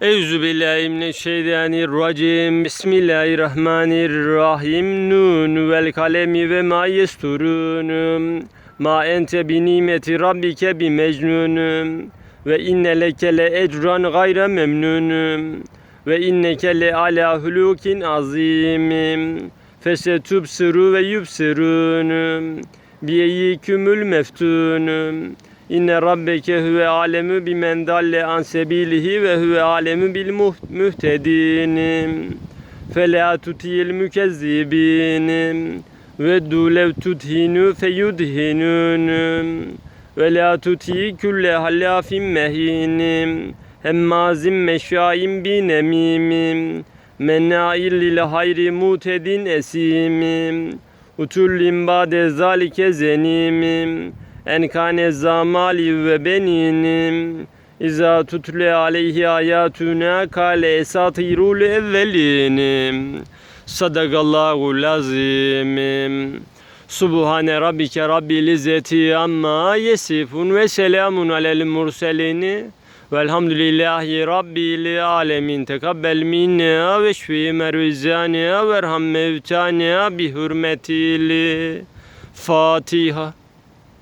Euzu billahi mineşşeytanirracim. Bismillahirrahmanirrahim. Nun vel kalemi ve ma yesturun. Ma ente bi nimeti rabbike bi mecnun. Ve inne leke le ecran gayre memnun. Ve inneke le ala hulukin azim. Fesetubsiru ve yubsirun. Biyeyyikümül meftunun. İnne rabbeke huve alemu bimen dalle an sebilihi ve huve alemu bil muh- muhtedin. Fela tutiyil mükezzibin. Ve dulev tuthinu feyudhinun. Ve la tuti külle hallafin mehinim. Hemmazim meşaim binemimim. Mennail lil hayri mutedin esimim. Utullin bade zalike zenimim. En kane zamali ve beninim. İza tutle aleyhi ayatuna kale esatirul evvelinim. Sadakallahu lazimim. Subhane rabbike rabbil izzeti amma yesifun ve selamun alel murselini. Velhamdülillahi Rabbil alemin. Tekabbel minna ve şfi mervizana ve erham mevtana bi hürmetil Fatiha.